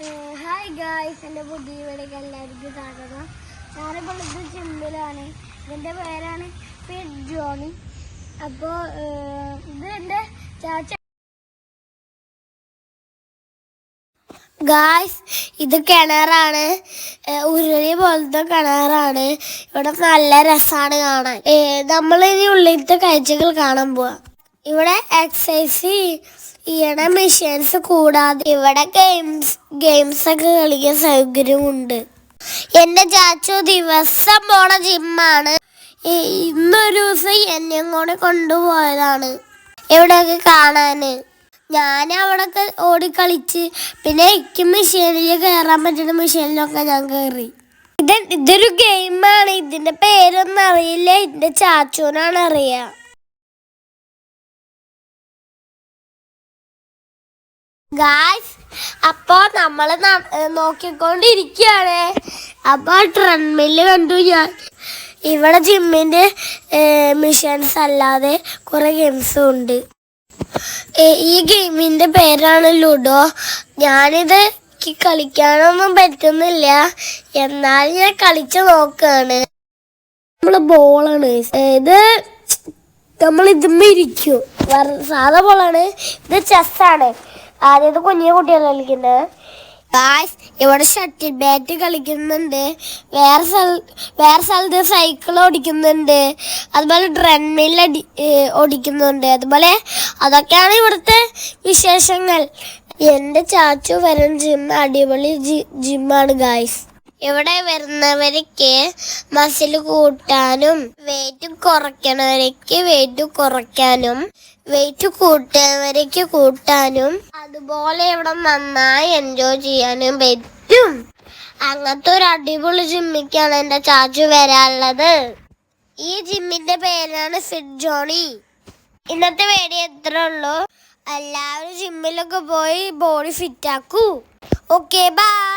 Hi guys എന്റെ പുതിയ വീടേക്ക് എല്ലാവർക്കും സ്വാഗതം. ഞാനിപ്പോൾ ഇത് ജിമ്മിലാണ് ഇതിന്റെ പേരാണ് പി ജോണി അപ്പോൾ ഇത് എന്റെ ചാച്ച ഗായ്സ് ഇത് കിണറാണ്. ഉരുളി പോലത്തെ കിണറാണ്. ഇവിടെ നല്ല രസമാണ് കാണാൻ. നമ്മളിനി ഉള്ളിലത്തെ കാഴ്ചകൾ കാണാൻ പോവാം. ഇവിടെ എക്സസൈസ് ചെയ്യണ മെഷീൻസ് കൂടാതെ ഇവിടെ ഗെയിംസ് ഗെയിംസ് ഒക്കെ കളിക്കാൻ സൗകര്യമുണ്ട്. എന്റെ ചാച്ചു ദിവസം പോണ ജിമ്മാണ് ഇന്നൊരു ദിവസം എന്നെയും കൂടെ കൊണ്ടുപോയതാണ്. ഇവിടെയൊക്കെ കാണാന്? ഞാൻ അവിടെയൊക്കെ ഓടിക്കളിച്ച് പിന്നെ എനിക്ക് മെഷീനിൽ കയറാൻ പറ്റുന്ന മെഷീനിലൊക്കെ ഞാൻ കയറി ഇത് ഇതൊരു ഗെയിമാണ് ഇതിന്റെ പേരൊന്നും അറിയില്ല. ഇതിന്റെ ചാച്ചൂനാണ് അറിയാ. ഗായ്സ് അപ്പോ നമ്മൾ നോക്കിക്കൊണ്ടിരിക്കുകയാണ് അപ്പൊ ട്രെഡ്മില്ല് കണ്ടു ഞാൻ. ഇവിടെ ജിമ്മിന്റെ മിഷൻസ് അല്ലാതെ കുറെ ഗെയിംസും ഉണ്ട്. ഈ ഗെയിമിന്റെ പേരാണ് ലുഡോ. ഞാനിത് കളിക്കാനൊന്നും പറ്റുന്നില്ല. എന്നാൽ ഞാൻ കളിച്ചു നോക്കാണ്. നമ്മൾ ബോളാണ് ഇത് നമ്മൾ ഇതുമ്മ ഇരിക്കും. സാധാ ബോളാണ് ഇത് ചെസ്സാണ് ആദ്യം ഇത് കുഞ്ഞു കുട്ടികൾ കളിക്കുന്നത്. ഗായ്സ് ഇവിടെ ഷട്ടിൽ ബാറ്റ് കളിക്കുന്നുണ്ട്. വേറെ സ്ഥല വേറെ സ്ഥലത്ത് സൈക്കിൾ ഓടിക്കുന്നുണ്ട്. അതുപോലെ ട്രെഡ്മിൽ അടി ഓടിക്കുന്നുണ്ട്. അതുപോലെ അതൊക്കെയാണ് ഇവിടുത്തെ വിശേഷങ്ങൾ. എന്റെ ചാച്ചു വരും ജിം അടിപൊളി ജി- ജിമ്മാണ് ഗായ്സ് ഇവിടെ വരുന്നവർക്ക് മസിൽ കൂട്ടാനും വെയിറ്റ് കുറയ്ക്കണവർക്ക് വെയിറ്റ് കുറയ്ക്കാനും വെയിറ്റ് കൂട്ടുന്നവർക്ക് കൂട്ടാനും അതുപോലെ ഇവിടെ നന്നായി എൻജോയ് ചെയ്യാനും പറ്റും. അങ്ങനത്തെ ഒരു അടിപൊളി ജിമ്മിക്കാണ് എന്റെ ചാച്ചു വരാനുള്ളത്. ഈ ജിമ്മിന്റെ പേരാണ് ഫിറ്റ് ജോണി ഇന്നത്തെ വേടി എത്ര ഉള്ളൂ. എല്ലാവരും ജിമ്മിലൊക്കെ പോയി ബോഡി ഫിറ്റ് ആക്കൂ. Okay bye